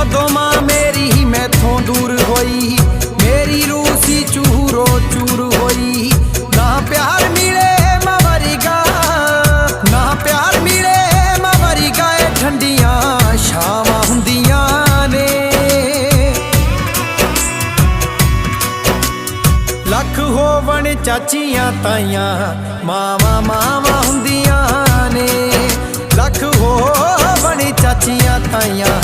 ਜਦੋਂ ਮਾਂ ਮੇਰੀ ਹੀ ਮੈਥੋਂ ਦੂਰ ਹੋਈ, ਮੇਰੀ ਰੂਸੀ ਚੂਰੋ ਚੂਰ ਹੋਈ। ਨਾ ਪਿਆਰ ਮਿਲੇ ਮਾਂ ਵਰਗਾ, ਨਾ ਪਿਆਰ ਮਿਲੇ ਮਾਂ ਵਰਗਾ, ਇਹ ਠੰਡੀਆਂ ਛਾਵਾਂ ਹੁੰਦੀਆਂ ਨੇ। ਲੱਖ ਹੋਵਣ ਚਾਚੀਆਂ ਤਾਈਆਂ, ਮਾਵਾਂ ਮਾਵਾਂ ਹੁੰਦੀਆਂ ਨੇ। ਲੱਖ ਹੋਵਣ ਚਾਚੀਆਂ ਤਾਈਆਂ